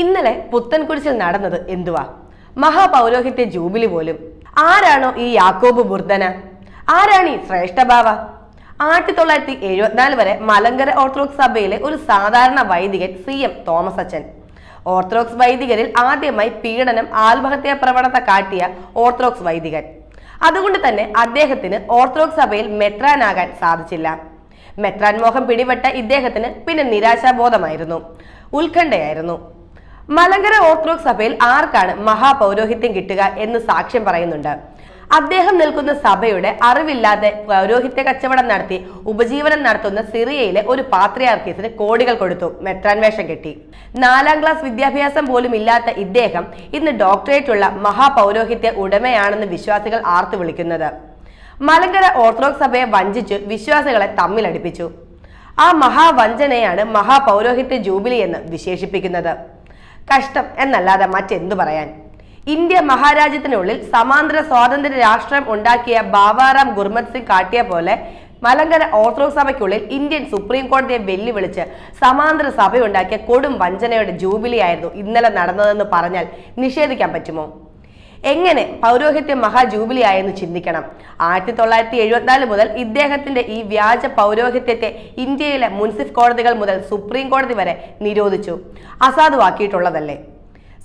ഇന്നലെ പുത്തൻകുരിശിൽ നടന്നത് എന്തുവാ? മഹാപൗരോഹിത്യ ജൂബിലി പോലും. ആരാണോ ഈ യാക്കോബ് ബുർദന? ആരാണ് ഈ ശ്രേഷ്ഠഭാവ ആയിരത്തി തൊള്ളായിരത്തി എഴുപത്തിനാല് വരെ മലങ്കര ഓർത്തഡോക്സ് സഭയിലെ ഒരു സാധാരണ വൈദികൻ സി എം തോമസ് അച്ഛൻ. ഓർത്തഡോക്സ് വൈദികരിൽ ആദ്യമായി പീഡനം ആത്മഹത്യാ പ്രവണത കാട്ടിയ ഓർത്തഡോക്സ് വൈദികൻ. അതുകൊണ്ട് തന്നെ അദ്ദേഹത്തിന് ഓർത്തഡോക്സ് സഭയിൽ മെത്രാനാകാൻ സാധിച്ചില്ല. മെത്രാൻ മോഹം പിടിപെട്ട ഇദ്ദേഹത്തിന് പിന്നെ നിരാശാബോധമായിരുന്നു. ഉത്കണ്ഠയായിരുന്നു. മലങ്കര ഓർത്തഡോക്സ് സഭയിൽ ആർക്കാണ് മഹാപൗരോഹിത്യം കിട്ടുക എന്ന് സാക്ഷ്യം പറയുന്നുണ്ട്. അദ്ദേഹം നിൽക്കുന്ന സഭയുടെ അറിവില്ലാതെ പൗരോഹിത്യ കച്ചവടം നടത്തി ഉപജീവനം നടത്തുന്ന സിറിയയിലെ ഒരു പാത്രിയാർക്കീസിന് കോടികൾ കൊടുത്തു മെട്രാൻവേഷം കെട്ടി. നാലാം ക്ലാസ് വിദ്യാഭ്യാസം പോലും ഇല്ലാത്ത ഇദ്ദേഹം ഇന്ന് ഡോക്ടറേറ്റ് ഉള്ള മഹാപൗരോഹിത്യ ഉടമയാണെന്ന് വിശ്വാസികൾ ആർത്തു വിളിക്കുന്നത്. മലങ്കര ഓർത്തഡോക്സ് സഭയെ വഞ്ചിച്ചു വിശ്വാസികളെ തമ്മിലടിപ്പിച്ചു. ആ മഹാവഞ്ചനയാണ് മഹാപൗരോഹിത്യ ജൂബിലി എന്ന് വിശേഷിപ്പിക്കുന്നത്. കഷ്ടം എന്നല്ലാതെ മറ്റെന്തു പറയാൻ? ഇന്ത്യ മഹാരാജ്യത്തിനുള്ളിൽ സമാന്തര സ്വാതന്ത്ര്യ രാഷ്ട്രം ഉണ്ടാക്കിയ ബാബാറാം ഗുർമത് സിംഗ് കാട്ടിയ പോലെ മലങ്കര ഓർത്തഡോക്സ് സഭയ്ക്കുള്ളിൽ ഇന്ത്യൻ സുപ്രീം കോടതിയെ വെല്ലുവിളിച്ച് സമാന്തര സഭയുണ്ടാക്കിയ കൊടും വഞ്ചനയുടെ ജൂബിലി ആയിരുന്നു ഇന്നലെ നടന്നതെന്ന് പറഞ്ഞാൽ നിഷേധിക്കാൻ പറ്റുമോ? എങ്ങനെ പൗരോഹിത്യം മഹാജൂബിലി ആയെന്ന് ചിന്തിക്കണം. ആയിരത്തി തൊള്ളായിരത്തി എഴുപത്തിനാല് മുതൽ ഇദ്ദേഹത്തിന്റെ ഈ വ്യാജ പൗരോഹിത്യത്തെ ഇന്ത്യയിലെ മുൻസിഫ് കോടതികൾ മുതൽ സുപ്രീം കോടതി വരെ നിരോധിച്ചു. അസാധുവാക്കിയിട്ടുള്ളതല്ലേ?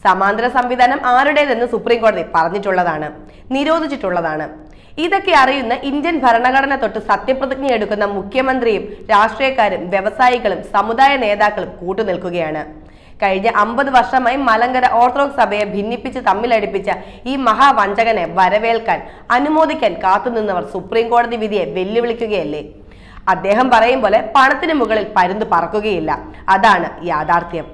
സമാന്തര സംവിധാനം ആരുടേതെന്ന് സുപ്രീം കോടതി പറഞ്ഞിട്ടുള്ളതാണ് നിരോധിച്ചിട്ടുള്ളതാണ്. ഇതൊക്കെ അറിയുന്ന ഇന്ത്യൻ ഭരണഘടന തൊട്ട് സത്യപ്രതിജ്ഞ എടുക്കുന്ന മുഖ്യമന്ത്രിയും രാഷ്ട്രീയക്കാരും വ്യവസായികളും സമുദായ നേതാക്കളും കൂട്ടുനിൽക്കുകയാണ്. കഴിഞ്ഞ അമ്പത് വർഷമായി മലങ്കര ഓർത്തഡോക്സ് സഭയെ ഭിന്നിപ്പിച്ച് തമ്മിലടിപ്പിച്ച ഈ മഹാവഞ്ചകനെ വരവേൽക്കാൻ അനുമോദിക്കാൻ കാത്തുനിന്നവർ സുപ്രീം കോടതി വിധിയെ വെല്ലുവിളിക്കുകയല്ലേ? അദ്ദേഹം പറയും പോലെ പണത്തിന് മുകളിൽ പരുന്ത് പറക്കുകയില്ല. അതാണ് യാഥാർത്ഥ്യം.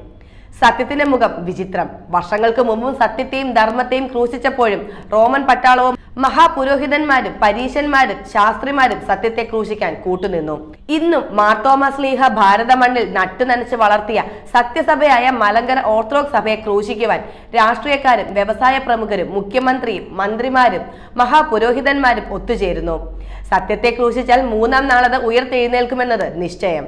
സത്യത്തിന്റെ മുഖം വിചിത്രം. വർഷങ്ങൾക്ക് മുമ്പും സത്യത്തെയും ധർമ്മത്തെയും ക്രൂശിച്ചപ്പോഴും റോമൻ പട്ടാളവും മഹാപുരോഹിതന്മാരും പരീശന്മാരും ശാസ്ത്രിമാരും സത്യത്തെ ക്രൂശിക്കാൻ കൂട്ടുനിന്നു. ഇന്നും മാർത്തോമ ലീഹ ഭാരത മണ്ണിൽ നട്ടുനനച്ച് വളർത്തിയ സത്യസഭയായ മലങ്കര ഓർത്തഡോക്സ് സഭയെ ക്രൂശിക്കുവാൻ രാഷ്ട്രീയക്കാരും വ്യവസായ പ്രമുഖരും മുഖ്യമന്ത്രിയും മന്ത്രിമാരും മഹാപുരോഹിതന്മാരും ഒത്തുചേരുന്നു. സത്യത്തെ ക്രൂശിച്ചാൽ മൂന്നാം നാളത് ഉയർത്തെഴുന്നേൽക്കുമെന്നത് നിശ്ചയം.